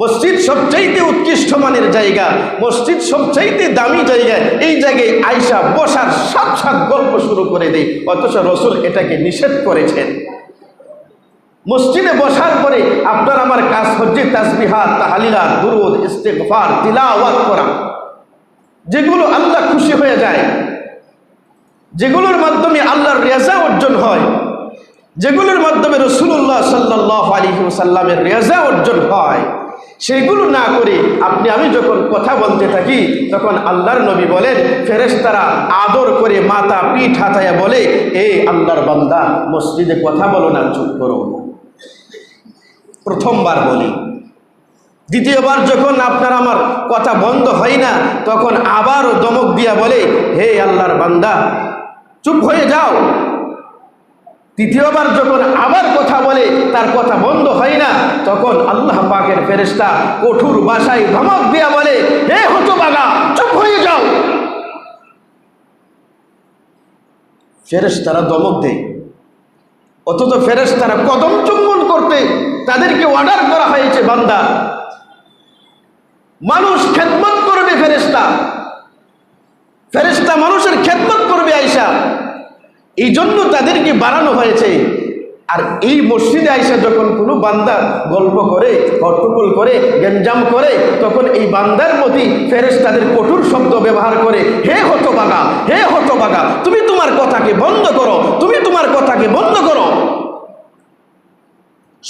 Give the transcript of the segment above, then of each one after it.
মসজিদ সবচাইতে উৎকৃষ্ট মানের জায়গা, মসজিদ সবচাইতে দামি জায়গা, এই জায়গায় আয়সা বসার সাত সাত গল্প শুরু করে দেয়, অথচ রসুল এটাকে নিষেধ করেছেন। মসজিদে বসার পরে আপনার আমার কাজ হচ্ছে তাসবিহাত তাহালিলা, দুরুদ, ইস্তেগফার, তিলাওয়াত করা। যেগুলো আল্লাহ খুশি হয়ে যায়, যেগুলোর মাধ্যমে আল্লাহর রেজা অর্জন হয়, যেগুলোর মাধ্যমে রসুল্লাহ সাল্লাহ আলী সাল্লামের রেজা অর্জন হয় সেগুলো না করে আপনি, আমি যখন কথা বলতে থাকি, তখন আল্লাহর নবী বলেন, ফেরেশতারা আদর করে মাথা পিঠ হাতায়া বলে, এ আল্লাহর বান্দা, মসজিদে কথা বলো না, চুপ করো। প্রথমবার বলি। দ্বিতীয়বার যখন আপনার আমার কথা বন্ধ হয় না, তখন আবারও দমক দিয়া বলে, হে আল্লাহর বান্দা, চুপ হয়ে যাও। তৃতীয়বার যখন আবার কথা বলে, তার কথা বন্ধ হয় না, তখন আল্লাহ পাকের ফেরেস্তা কঠোর বাসায় ধমক দিয়া বলে, হে হতবাগা, চুপ হয়ে যাও। ফেরেস্তারা দমক দেয়। অথচ ফেরেস্তারা কদম চুম্বন করতে তাদেরকে অর্ডার করা হয়েছে বান্দা। মানুষ খেদমত করবে ফেরেস্তা ফেরেস্তা মানুষের খেদমত করবে আইসা এই জন্য তাদেরকে বাড়ানো হয়েছে। আর এই মসজিদে আইসা যখন কোনো বান্দা গল্প করে হট্টগোল করে গেঞ্জাম করে, তখন এই বান্দার প্রতি ফেরেস তাদের কঠোর শব্দ ব্যবহার করে, হে হতবাগা হে হতবাগা, তুমি তোমার কথাকে বন্ধ করো, তুমি তোমার কথাকে বন্ধ করো।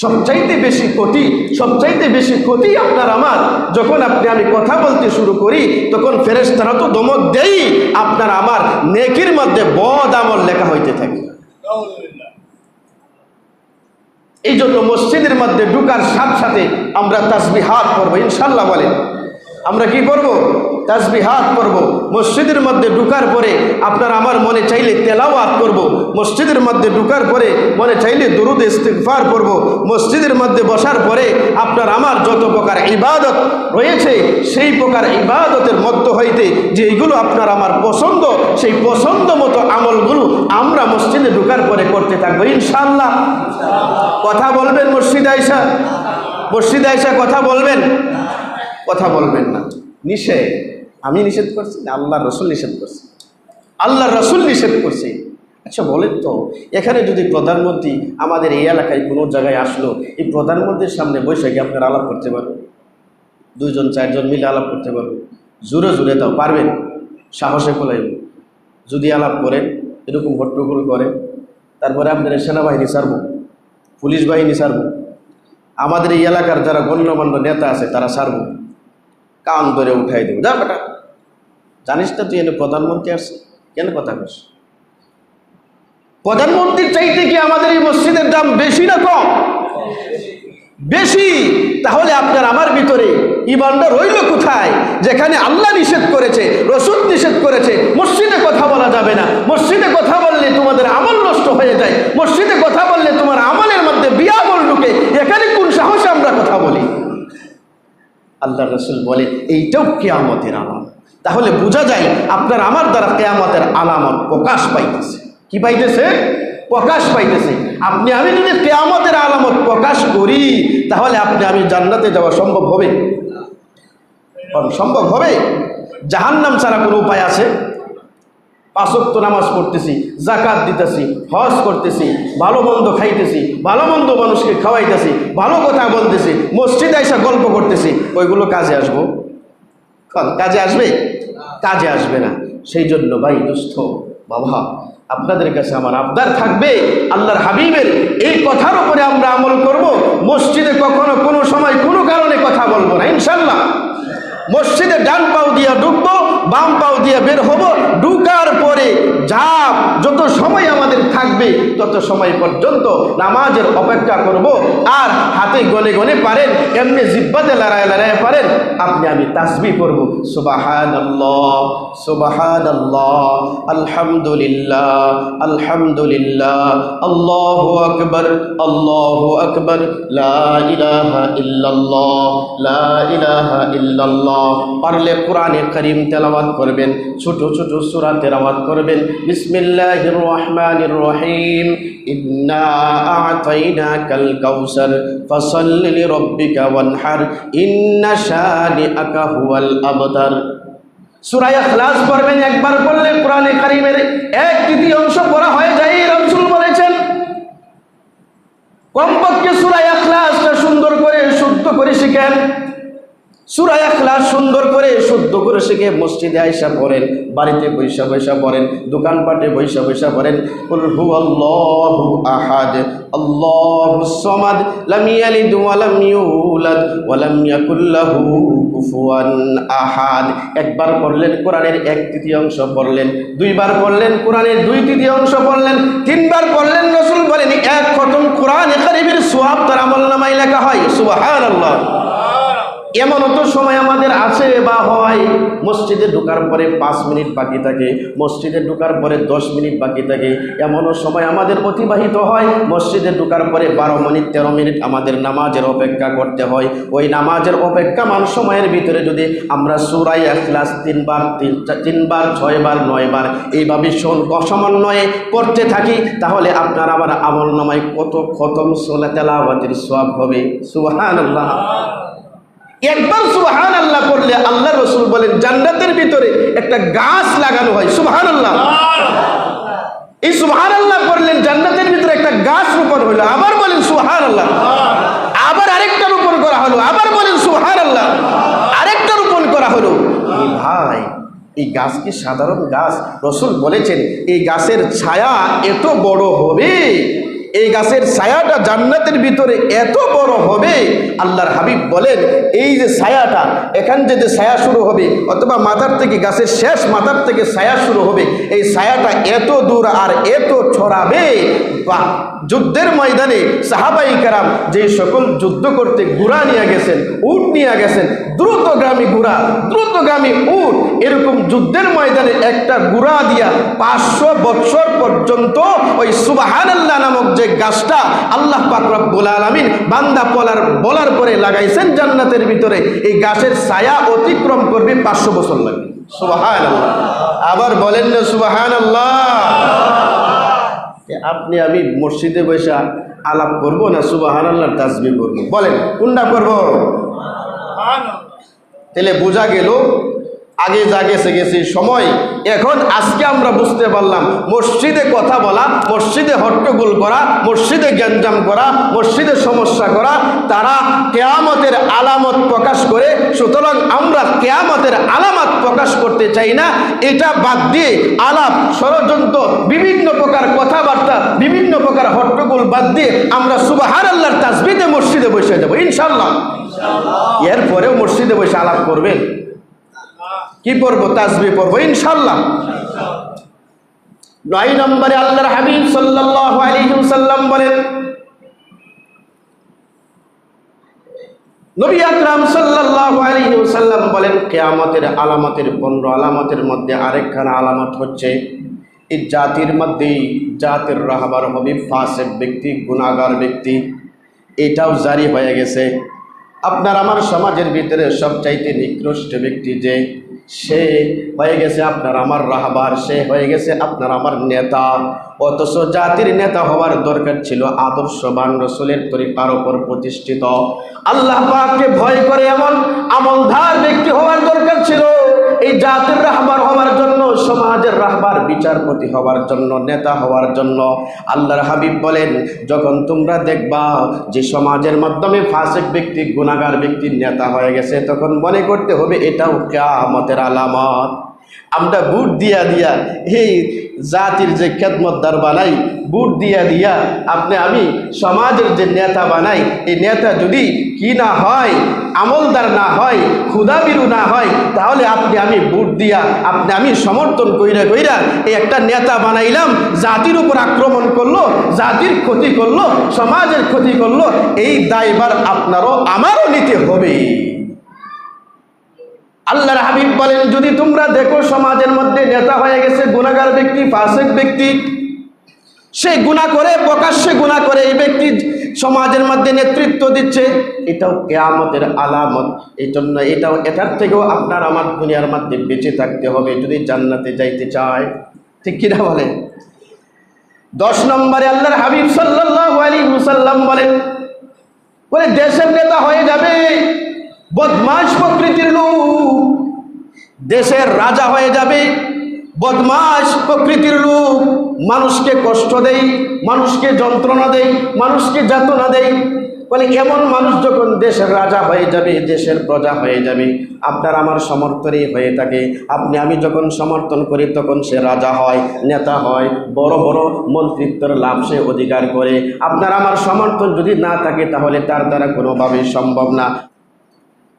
সবচাইতে বেশি ক্ষতি, সবচাইতে বেশি ক্ষতি আপনার আমার। যখন আপনি আমি কথা বলতে শুরু করি, তখন ফেরেশতারা তো দমক দেই, আপনার আমার নেকির মধ্যে বদ আমল লেখা হইতে থাকে। এই জন্য মসজিদের মধ্যে ঢুকার সাথে সাথে আমরা তাসবি হাত করব ইনশাল্লাহ বলেন। আমরা কি করব? তাসবি হাত পড়ব মসজিদের মধ্যে ঢুকার পরে আপনার আমার মনে চাইলে তেলাওয়াত করব। মসজিদের মধ্যে ঢুকার পরে মনে চাইলে দুরুদ ইস্তিগফার করব। মসজিদের মধ্যে বসার পরে আপনার আমার যত প্রকার ইবাদত রয়েছে, সেই প্রকার ইবাদতের মধ্য হইতে যে এইগুলো আপনার আমার পছন্দ, সেই পছন্দ মতো আমলগুলো আমরা মসজিদে ঢুকার পরে করতে থাকব। ইনশাল্লাহ কথা বলবেন মসজিদ আয়সা? মসজিদ আয়সা কথা বলবেন? কথা বলবেন না। নিষেধ। আমি নিষেধ করছি না আল্লাহ রসুল নিষেধ করছি। আল্লাহ রসুল নিষেধ করছি। আচ্ছা বলেন তো, এখানে যদি প্রধানমন্ত্রী আমাদের এই এলাকায় কোনো জায়গায় আসলো, এই প্রধানমন্ত্রীর সামনে বসে গিয়ে আপনারা আলাপ করতে পারবেন? দুইজন, চারজন মিলে আলাপ করতে পারবেন? জোরে জোরে তাও পারবেন? সাহসে কোলাই যদি আলাপ করেন, এরকম হট্টগোল করে তারপরে আপনাদের সেনাবাহিনী ছাড়ব, পুলিশ বাহিনী ছাড়ব। আমাদের এই এলাকার যারা গণ্যমান্য নেতা আছে, তারা ছাড়ব। কান ধরে উঠাই দেবো। যা বেটা। জানিস না তুই এনে প্রধানমন্ত্রী আসছে কেন কথা কস? প্রধানমন্ত্রীর চাইতে কি আমাদের এই মসজিদের দাম বেশি না কম? বেশি। তাহলে আপনার আমার ভিতরে ইমানটা রইল কোথায়? যেখানে আল্লাহ নিষেধ করেছে রসুদ নিষেধ করেছে, মসজিদে কথা বলা যাবে না। মসজিদে কথা বললে তোমাদের আমল নষ্ট হয়ে যায়। মসজিদে কথা বললে তোমার আমলের মধ্যে বিয়া বল ঢুকে এখানে কোন সাহসে আমরা কথা বলি আল্লাহ রসুল বলে, এইটাও কেয়ামতের আলামত। তাহলে বোঝা যায় আপনার আমার দ্বারা কেয়ামতের আলামত প্রকাশ পাইতেছে। কি পাইতেছে? প্রকাশ পাইতেছে। আপনি, আমি যদি কেয়ামতের আলামত প্রকাশ করি, তাহলে আপনি, আমি জান্নাতে যাওয়া সম্ভব হবে? সম্ভব হবে। জাহান্নাম ছাড়া কোনো উপায় আছে? পাঁচক্ত নামাজ পড়তেছি জাকাত দিতেছি, হজ করতেছি, ভালো মন্দ খাইতেছি, ভালো মন্দ মানুষকে খাওয়াইতেছি, ভালো কথা বলতেছি, মসজিদে এসে গল্প করতেছি, ওইগুলো কাজে আসব? কাজে আসবে? কাজে আসবে না। সেই জন্য ভাই, দুস্থ, বাবা, আপনাদের কাছে আমার আবদার থাকবে, আল্লাহর হাবিবের এই কথার উপরে আমরা আমল করব। মসজিদে কখনো কোনো সময় কোনো কারণে কথা বলব না, ইনশাল্লাহ। মসজিদে ডান পাও দিয়া ঢুকবো বাম পাও দিয়ে বের হব। ঢুকার পরে যা, যত সময় আমাদের থাকবে, তত সময় পর্যন্ত নামাজের অপেক্ষা করব। আর হাতে গনে গনে পারেন, এমনি জিব্বাতে লড়াই লড়াই পারেন, আপনি আমি তাসবি করব সুবাহান সুবাহান আলহামদুলিল্লাহ আলহামদুলিল্লাহ, আল্লাহ আকবর আল্লাহ আকবর, লা ইলাহা ইল্লাল্লাহ, লা ইলাহা ইল্লাল্লাহ। পারলে কোরআনে করিম তেলাবাত করবেন, ছোট ছোট সুরা তেলাবাত করবেন। বিসমিল্লাহ রহমান রহিম। ইন্না আতাইনা কাল কাউসার, ফসল্লি রব্বিকা ওয়ানহার। ইন্না শানি আকা হুয়াল আবতার। সুরায় খ্লাস করবেন একবার পড়লে কোরআনে কারিমের এক তৃতীয়াংশ পড়া হয়ে যায় রমসুল বলেছেন। কমপক্ষে সুরায় খ্লাসটা সুন্দর করে, শুদ্ধ করে শিখেন। সূরা ইখলাস সুন্দর করে, শুদ্ধ করে শিখে মসজিদে আয়েশা পড়েন, বাড়িতে বৈশা বৈশা পড়েন, দোকানপাটে বৈশা বৈশা পড়েন। হু হুয়াল্লাহু আহাদ আল্লাহুস সামাদ, লাম ইয়ালিদ ওয়া ওয়া কুফুয়ান আহাদ। একবার পড়লেন কোরআনের এক তৃতীয়াংশ পড়লেন, দুইবার পড়লেন কোরআনের দুই তৃতীয়াংশ পড়লেন, তিনবার পড়লেন রসুল বলেন, এক খতম কোরআন কারিমের সোয়াব তার আমল নামাই লেখা হয়। সুবহানাল্লাহ। এমনও তো সময় আমাদের আছে বা হয়। মসজিদে ঢোকার পরে পাঁচ মিনিট বাকি থাকে, মসজিদে ঢোকার পরে দশ মিনিট বাকি থাকে। এমনও সময় আমাদের অতিবাহিত হয়, মসজিদে ঢোকার পরে বারো মিনিট, তেরো মিনিট আমাদের নামাজের অপেক্ষা করতে হয়। ওই নামাজের অপেক্ষামান সময়ের ভিতরে যদি আমরা সুরাই এক ক্লাস তিনবার, তিন, তিনবার, ছয়বার, নয়বার এইভাবে সমন্বয়ে পড়তে থাকি, তাহলে আপনার আবার আমল নামায় কত খতম সোলা তেলাওয়াতের সব হবে। সুবহান আল্লাহ একবার সুবহান আল্লাহ করলে আল্লাহ রসুল বলেন, জান্নাতের ভিতরে একটা গাছ লাগানো হয়। সুবহান আল্লাহ এই সুবহান আল্লাহ করলেন জান্নাতের ভিতরে একটা গাছ রোপণ হলো। আবার বলেন সুবহান আল্লাহ আবার আরেকটা রোপণ করা হলো। আবার বলেন সুবহান আল্লাহ আরেকটা রোপণ করা হলো। ভাই, এই গাছ কি সাধারণ গাছ? রসুল বলেছেন, এই গাছের ছায়া এত বড় হবে। এই গাছের ছায়াটা জান্নাতের ভিতরে এত বড় হবে, আল্লাহর হাবিব বলেন, এই যে ছায়াটা, এখান যে যে ছায়া শুরু হবে, অথবা মাথার থেকে গাছের শেষ মাথার থেকে ছায়া শুরু হবে, এই ছায়াটা এত দূর আর এত ছড়াবে বা যুদ্ধের ময়দানে সাহাবাই কারাম যে সকল যুদ্ধ করতে ঘোড়া নিয়ে গেছেন, উট নিয়ে গেছেন, দ্রুতগামী ঘোড়া দ্রুতগামী উট, এরকম যুদ্ধের ময়দানে একটা ঘোড়া দিয়া পাঁচশো বৎসর পর্যন্ত ওই সুবাহান আল্লাহ নামক যে গাছটা আল্লাহ পাকরব্বুল আলমিন বান্দা পলার, বলার পরে লাগাইছেন জান্নাতের ভিতরে, এই গাছের ছায়া অতিক্রম করবে পাঁচশো বছর লাগবে। সুবাহান আল্লাহ আবার বলেন না সুবাহান আল্লাহ আপনি আমি মসজিদে বসে আলাপ করব না সুবাহান আল্লাহর তাসবি করব? বলেন, কোনটা করব? তাহলে বোঝা গেল, আগে যা গেছে গেছে, সময়। এখন আজকে আমরা বুঝতে পারলাম, মসজিদে কথা বলা, মসজিদে হট্টগোল করা, মসজিদে গ্যাঞ্জাম করা, মসজিদে সমস্যা করা, তারা কেয়ামতের আলামত প্রকাশ করে, সুতরাং আমরা কেয়ামতের আলামত প্রকাশ করতে চাই না, এটা বাদ দিয়ে আলাপ, ষড়যন্ত্র প্রকার কথাবার্তা বিভিন্ন প্রকার হট্টগোল বাদ দিয়ে আমরা সুবাহার আল্লাহর তাসবিতে মসজিদে বসে যাব ইনশাল্লাহ এরপরেও মসজিদে বসে আলাপ করবেন কি পড়ব? তাসবি পড়ব ইনশাল্লাহ নয় নম্বরে আল্লাহর হাবিব সাল্লাল্লাহু আলাইহি ওয়াসাল্লাম বলেন নবী আকরাম সাল্লাল্লাহু আলাইহি ওয়াসাল্লাম বলেন কিয়ামতের আলামতের 15 আলামতের মধ্যে আরেকখানা আলামত হচ্ছে এই জাতির মধ্যেই জাতির রাহবার হবে ফাসিক ব্যক্তি, গুনাহগার ব্যক্তি, এটাও জারি হয়ে গেছে। আপনার আমার সমাজের ভিতরে সবচাইতে নিকৃষ্ট ব্যক্তি যে, সে হয়ে গেছে আপনার আমার রাহবার, সে হয়ে গেছে আপনার আমার নেতা। অথচ জাতির নেতা হওয়ার দরকার ছিল আদর্শবান রসুলের তরিকার ওপর প্রতিষ্ঠিত। আল্লাহ পাককে ভয় করে এমন আমলধার ব্যক্তি হওয়ার দরকার ছিল। এই জাতির রাহবার হওয়ার জন্য, সমাজের রাহবার বিচারপতি হওয়ার জন্য, নেতা হওয়ার জন্য আল্লাহর হাবিব বলেন, যখন তোমরা দেখবা যে সমাজের মাধ্যমে ফাঁসেক ব্যক্তি গুণাগার ব্যক্তির নেতা হয়ে গেছে, তখন মনে করতে হবে এটাও কেয়ামতের আলামত। আমরা বুট দিয়া দিয়া, এই জাতির যে খেদমতদার বানাই, বুট দিয়া দিয়া আপনি আমি সমাজের যে নেতা বানাই, এই নেতা যদি কি না হয়, আমলদার না হয় ক্ষুদাবিরু না হয়, তাহলে আপনি আমি বুট দিয়া, আপনি আমি সমর্থন কইরা কইরা এই একটা নেতা বানাইলাম, জাতির উপর আক্রমণ করল, জাতির ক্ষতি করল, সমাজের ক্ষতি করল, এই দায়বার আপনারও, আমারও নিতে হবে। আল্লাহর হাবিব বলেন, যদি তোমরা দেখো সমাজের মধ্যে নেতা হয়ে গেছে গুণাগার ব্যক্তি, ফাসেক ব্যক্তি, সে গুণা করে, প্রকাশ্যে গুণা করে, এই ব্যক্তি সমাজের মধ্যে নেতৃত্ব দিচ্ছে, এটাও কেয়ামতের আলামত। এই জন্য এটাও এটার থেকেও আপনার আমার দুনিয়ার মধ্যে বেঁচে থাকতে হবে, যদি জান্নাতে যাইতে চায়। ঠিক কিনা বলে দশ নম্বরে আল্লাহর হাবিব সাল্লাল্লাহু আলাইহি ওয়াসাল্লাম বলেন বলে দেশের নেতা হয়ে যাবে বদমাশ প্রকৃতির লোক। দেশের রাজা হয়ে যাবে, বদমাশ প্রকৃতির লোক। মানুষকে কষ্ট দেই, মানুষকে যন্ত্রণা দেই, মানুষকে যাতনা দেই। বলে এমন মানুষ যখন দেশের রাজা হয়ে যাবে, দেশের প্রজা হয়ে যাবে, আপনার আমার সমর্থনই হয়ে থাকে। আপনি, আমি যখন সমর্থন করি, তখন সে রাজা হয়, নেতা হয়, বড় বড় মন্ত্রিত্বর লাভ সে অধিকার করে। আপনার আমার সমর্থন যদি না থাকে, তাহলে তার দ্বারা কোনোভাবেই সম্ভব না।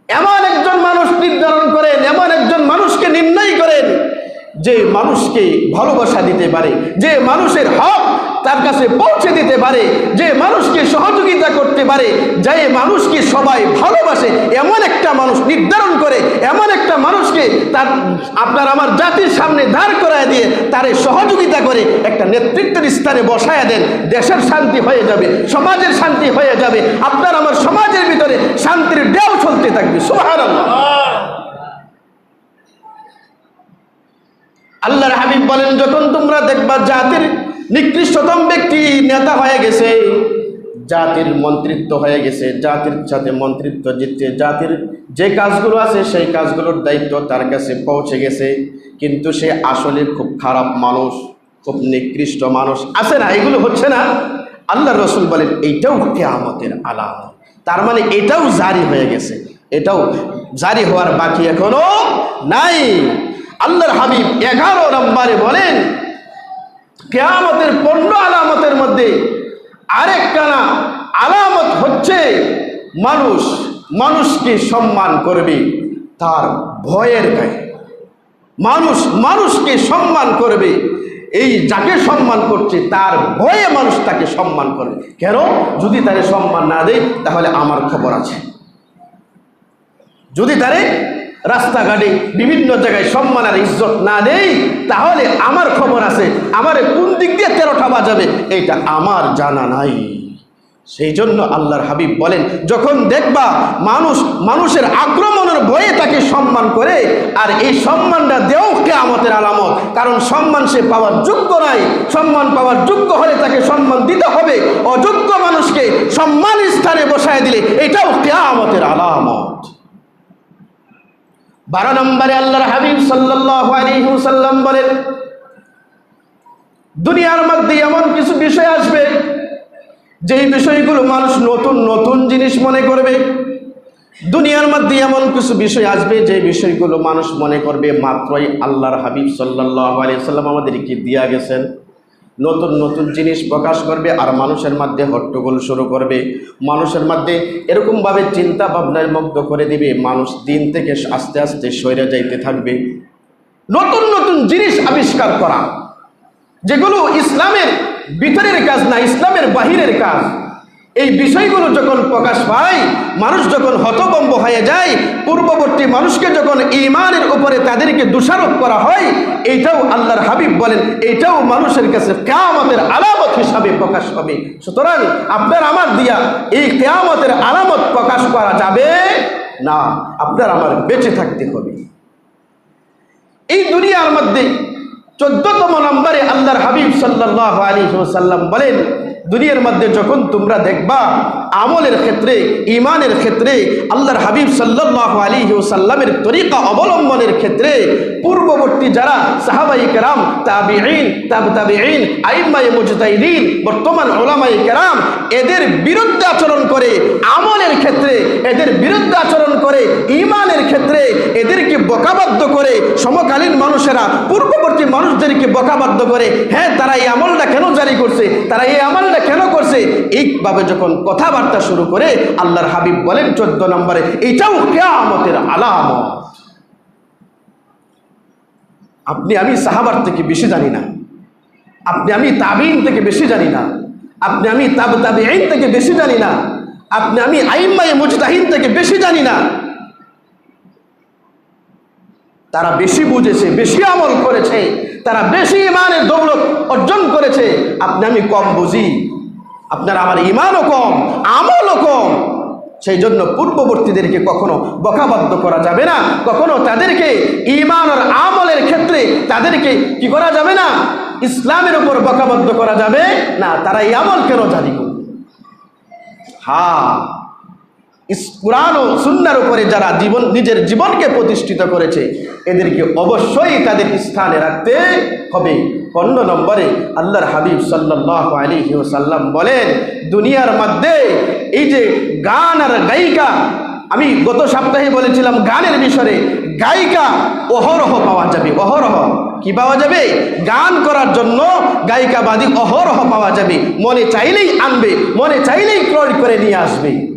এমন একজন মানুষ নির্ধারণ করেন, এমন একজন মানুষকে নির্ণয় করেন যে মানুষকে ভালোবাসা দিতে পারে, যে মানুষের হক তার কাছে পৌঁছে দিতে পারে, যে মানুষকে সহযোগিতা করতে পারে, যে মানুষকে সবাই ভালোবাসে, এমন একটা মানুষ নির্ধারণ করে, এমন একটা মানুষকে তার, আপনার আমার জাতির সামনে দাঁড় করায় দিয়ে তারে সহযোগিতা করে, একটা নেতৃত্বের স্থানে বসায় দেন, দেশের শান্তি হয়ে যাবে, সমাজের শান্তি হয়ে যাবে, আপনার আমার সমাজের ভিতরে শান্তির ডেও চলতে থাকবে সুহার আল্লাহর হাবিব বলেন, যখন তোমরা দেখবা জাতির নিকৃষ্টতম ব্যক্তি নেতা হয়ে গেছে, জাতির মন্ত্রিত্ব হয়ে গেছে, জাতির সাথে মন্ত্রিত্ব জিতছে, জাতির যে কাজগুলো আছে সেই কাজগুলোর দায়িত্ব তার কাছে পৌঁছে গেছে, কিন্তু সে আসলে খুব খারাপ মানুষ, খুব নিকৃষ্ট মানুষ আছে না, এগুলো হচ্ছে না। আল্লাহ রসুল বলেন, এইটাও কেয়ামতের আলামত। তার মানে এটাও জারি হয়ে গেছে, এটাও জারি হওয়ার বাকি এখনও নাই। আল্লাহর হাবিব এগারো নম্বরে বলেন কেয়ামতের পণ্য আলামতের মধ্যে আরেকখানা আলামত হচ্ছে মানুষ মানুষকে সম্মান করবে তার ভয়ের গায়ে। মানুষ মানুষকে সম্মান করবে, এই যাকে সম্মান করছে তার ভয়ে মানুষ তাকে সম্মান করবে কেন? যদি তারে সম্মান না দেয়, তাহলে আমার খবর আছে। যদি তারে রাস্তাঘাটে বিভিন্ন জায়গায় সম্মান আর ইজ্জত না দেই, তাহলে আমার খবর আছে, আমার কোন দিক দিয়ে তেরোটা বাজাবে এটা আমার জানা নাই। সেই জন্য আল্লাহর হাবিব বলেন, যখন দেখবা মানুষ, মানুষের আক্রমণের ভয়ে তাকে সম্মান করে, আর এই সম্মানটা দেও কে আমাদের আলামত, কারণ সম্মান সে পাওয়ার যোগ্য নাই, সম্মান পাওয়ার যোগ্য হলে তাকে সম্মান দিতে হবে, অযোগ্য মানুষকে সম্মান স্থানে বসায় দিলে এটাও কেয়ামতের আলামত। বারো নম্বরে আল্লাহর হাবিব ওয়াসাল্লাম বলেন, দুনিয়ার মধ্যে এমন কিছু বিষয় আসবে, যেই বিষয়গুলো মানুষ নতুন নতুন জিনিস মনে করবে। দুনিয়ার মধ্যে এমন কিছু বিষয় আসবে, যে বিষয়গুলো মানুষ মনে করবে, মাত্রই আল্লাহর হাবিব সাল্লাহ আলিয়া সাল্লাম আমাদেরকে দিয়া গেছেন। নতুন নতুন জিনিস প্রকাশ করবে আর মানুষের মধ্যে হট্টগোল শুরু করবে। মানুষের মধ্যে এরকমভাবে চিন্তা ভাবনায় মুগ্ধ করে দিবে। মানুষ দিন থেকে আস্তে আস্তে সরে যাইতে থাকবে। নতুন নতুন জিনিস আবিষ্কার করা। যেগুলো ইসলামের ভিতরের কাজ না, ইসলামের বাহিরের কাজ। এই বিষয়গুলো যখন প্রকাশ পায়, মানুষ যখন হতবম্ব হয়ে যায়, পূর্ববর্তী মানুষকে যখন ইমানের উপরে তাদেরকে দোষারোপ করা হয়, এইটাও আল্লাহর হাবিব বলেন, এইটাও মানুষের কাছে কেয়ামতের আলামত হিসাবে প্রকাশ পাবে সুতরাং আপনার আমার দিয়া এই কেয়ামতের আলামত প্রকাশ করা যাবে না, আপনার আমার বেঁচে থাকতে হবে। এই দুনিয়ার মধ্যে চোদ্দতম নম্বরে আল্লাহর হাবিব সাল্লাহ আলী সাল্লাম বলেন দুনিয়ার মধ্যে যখন তোমরা দেখবা, আমলের ক্ষেত্রে ইমানের ক্ষেত্রে, আল্লাহর হাবিব সাল্লাহ আলী সাল্লামের তরিকা অবলম্বনের ক্ষেত্রে, পূর্ববর্তী যারা সাহাবাই কেরাম, তাবিঈন, তাব তাবিঈন আইম্মাই মুজতাহিদিন, বর্তমান ওলামাই কেরাম, এদের বিরুদ্ধে আচরণ করে, আমলের ক্ষেত্রে এদের বিরুদ্ধে আচরণ করে ইমানের ক্ষেত্রে এদেরকে বকাবাদ্য করে, সমকালীন মানুষেরা, পূর্ববর্তী মানুষদেরকে বকাবাদ্য করে হ্যাঁ তারা এই আমলটা কেন জারি করছে? তারা এই আমলটা কেন করছে? এইভাবে যখন কথাবার্তা শুরু করে আল্লাহর হাবিব বলেন, চোদ্দ নম্বরে, এটাও কেয়ামতের আলামত। আপনি, আমি সাহাবার থেকে বেশি জানি না। আপনি, আমি তাবিন থেকে বেশি জানি না। আপনি, আমি তাব তাবি আইন থেকে বেশি জানি না। আপনি, আমি আইম্মাই মুজতাহিন থেকে বেশি জানি না। তারা বেশি বুঝেছে, বেশি আমল করেছে, তারা বেশি ইমানের দৌলত অর্জন করেছে। আপনি, আমি কম বুঝি। আপনার আমার ইমানও কম, আমলও কম। সেই জন্য পূর্ববর্তীদেরকে কখনো বকাবদ্ধ করা যাবে না। কখনো তাদেরকে ইমান আর আমলের ক্ষেত্রে তাদেরকে কি করা যাবে না? ইসলামের উপর বকাবদ্ধ করা যাবে না তারা এই আমল কেন করবে হ্যাঁ। কোরআন ও সুন্নার উপরে যারা জীবন, নিজের জীবনকে প্রতিষ্ঠিত করেছে, এদেরকে অবশ্যই তাদের স্থানে রাখতে হবে। পনেরো নম্বরে আল্লাহর হাবিব সাল্লাহ আলী সাল্লাম বলেন, দুনিয়ার মধ্যে এই যে গান আর গায়িকা, আমি গত সপ্তাহে বলেছিলাম গানের বিষয়ে, গায়িকা অহরহ পাওয়া যাবে, অহরহ। কি পাওয়া যাবে? গান করার জন্য গায়িকাবাদী অহরহ পাওয়া যাবে। মনে চাইলেই আনবে, মনে চাইলেই ক্রয় করে নিয়ে আসবে।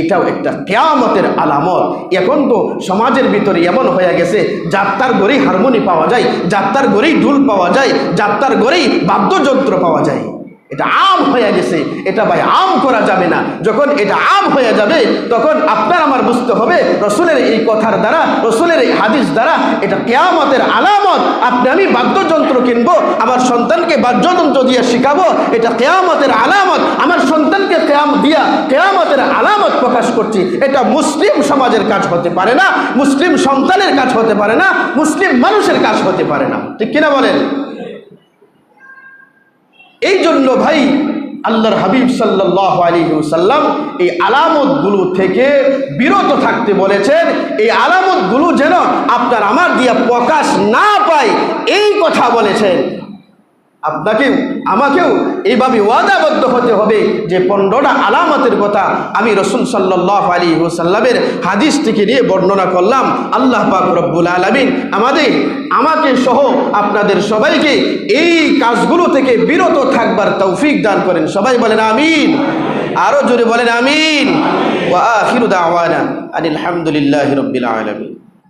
এটাও একটা কেয়ামতের আলামত। এখন তো সমাজের ভিতরে এমন হয়ে গেছে, যাত্রার গড়েই হারমোনি পাওয়া যায়, যাত্রার গড়েই ঢুল পাওয়া যায়, যাত্রার গড়েই বাদ্যযন্ত্র পাওয়া যায়। এটা আম হয়ে গেছে, এটা ভাই আম করা যাবে না। যখন এটা আম হয়ে যাবে, তখন আপনার আমার বুঝতে হবে, রসুলের এই কথার দ্বারা, রসুলের এই হাদিস দ্বারা এটা কেয়ামতের আলামত। আপনি আমি বাদ্যযন্ত্র কিনবো, আমার সন্তানকে বাদ্যযন্ত্র দিয়ে শিখাবো, এটা কেয়ামতের আলামত। আমার সন্তানকে কেয়াম দিয়া কেয়ামতের আলামত প্রকাশ করছি। এটা মুসলিম সমাজের কাজ হতে পারে না, মুসলিম সন্তানের কাজ হতে পারে না, মুসলিম মানুষের কাজ হতে পারে না। ঠিক কিনা বলেন? এই জন্য ভাই আল্লাহর হাবিব সাল্লাহ আলী সাল্লাম এই আলামতগুলো থেকে বিরত থাকতে বলেছেন, এই আলামতগুলো যেন আপনার আমার দিয়া প্রকাশ না পায়, এই কথা বলেছেন। আপনাকেও, আমাকেও এইভাবে ওয়াদাবদ্ধ হতে হবে যে পনেরোটা আলামতের কথা আমি রসুল সাল্লাহ আলী সাল্লামের হাদিস থেকে নিয়ে বর্ণনা করলাম। আল্লাহ পাক রব্বুল আলমিন আমাদের, আমাকে সহ আপনাদের সবাইকে এই কাজগুলো থেকে বিরত থাকবার তৌফিক দান করেন। সবাই বলেন আমিন। আরও জোরে বলেন আমিন। ওয়া আখিরু দাওয়ানা আনিল রাব্বিল আলামিন।